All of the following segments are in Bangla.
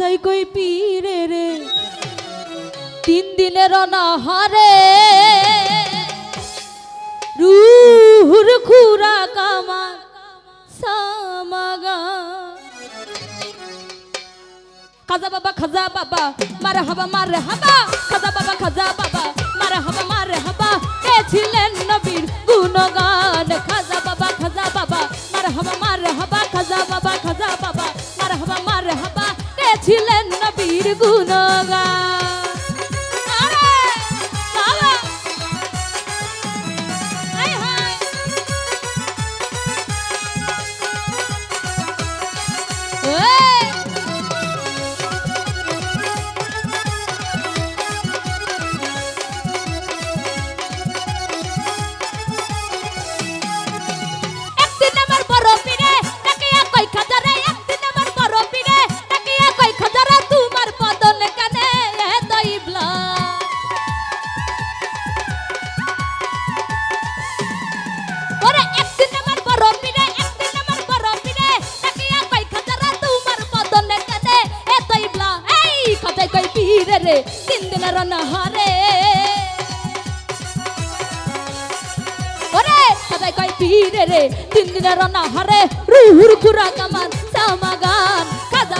খাজাই কই পীরে রে। তিন দিনের অনাহারে রুহুর খুরা কামার সামাগা। খাজা বাবা খাজা বাবা মারে হাবা মারে হাবা খাজা বাবা খাজা বাবা। নবীর দিনের অনাহারে ওরে সদাই কই পীরে রে, তিন দিনের অনাহারে, রুহুর খুরা কামান সামাগান খাজা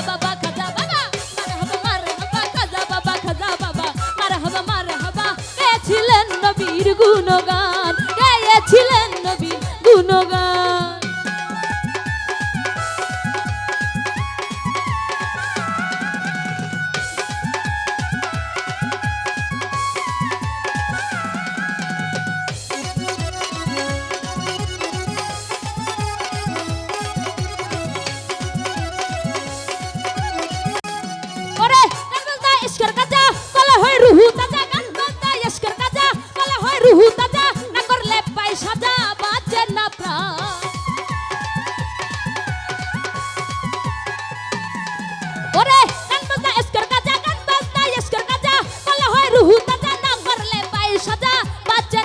তাজা না করলে পাই সাজা, বাজে না প্রাণ। ওরে, গান বাজনা ইশকের কাজা গান বাজনা ইশকের কাজা বলে হয় রুহু তাজা, না করলে পাই বাজে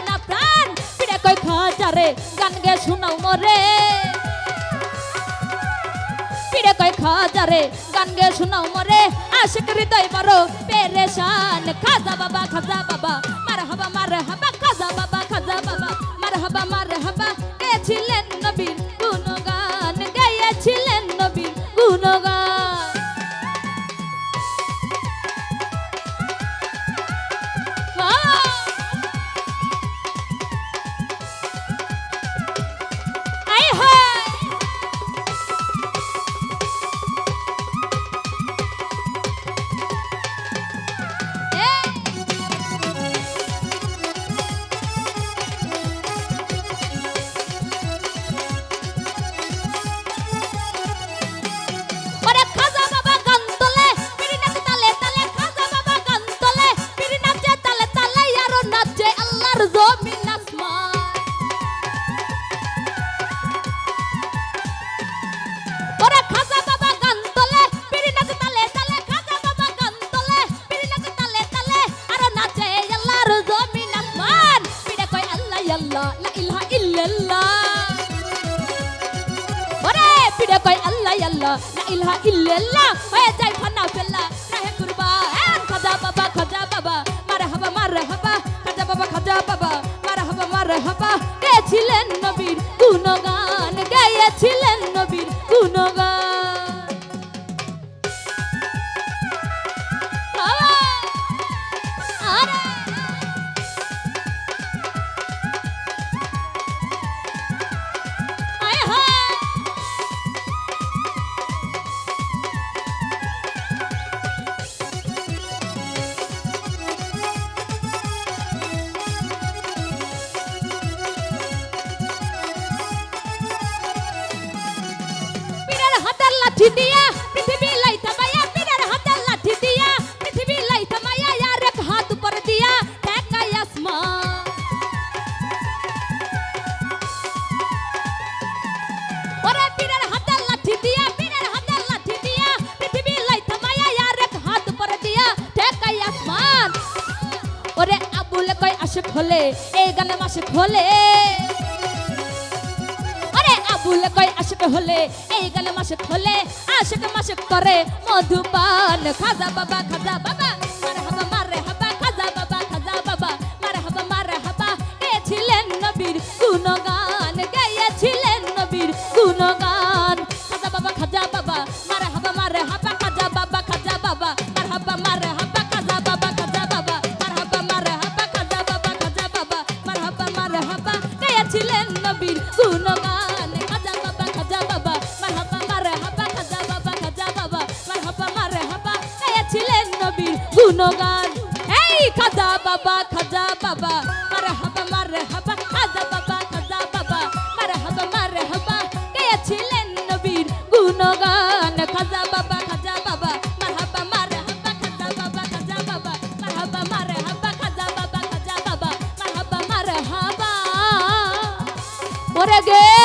খাজা বাবা খাজা বাবা মার হাবা মার হাবা মার হাবা মার আল্লাহ লা ইলাহা ইল্লাল্লাহ হয়ে যায় ফানা ফেল্লা রাহে কুরবান খাজা বাবা খাজা বাবা মারহাবা মারহাবা খাজা বাবা খাজা বাবা মারহাবা মারহাবা গেছিলেন নবীর গুণগান গেয়েছিলেন কয় হলে এই গানে মাসিক হলে ওরে আবুল কই আশিক হলে, এই গালে মাসে খোলে, আশিক মাসে করে মধুপান। খাজা বাবা খাজা বাবা মারে হাবা মারে হাবা খাজা বাবা খাজা বাবা মারে হাবা মারে হাবা গেছিলেন নবীর গুণগান গেয়েছিলেন নবীর গুণগান। খাজা বাবা খাজা বাবা মারে হাবা মারে হাবা খাজা বাবা খাজা বাবা মার হাবা মারে নবীর গুণগান এই খাজা বাবা খাজা বাবা মারে হাবা মারে হাবা খাজা বাবা খাজা বাবা মারে হাবা মারে হাবা গেয়েছিলেন নবীর গুণগান খাজা বাবা খাজা বাবা মার হাবা মারে হাবা খাজা বাবা খাজা বাবা মার হাবা মারে হাবা খাজা বাবা খাজা বাবা মার হাবা মারে হাবা ওরে নবী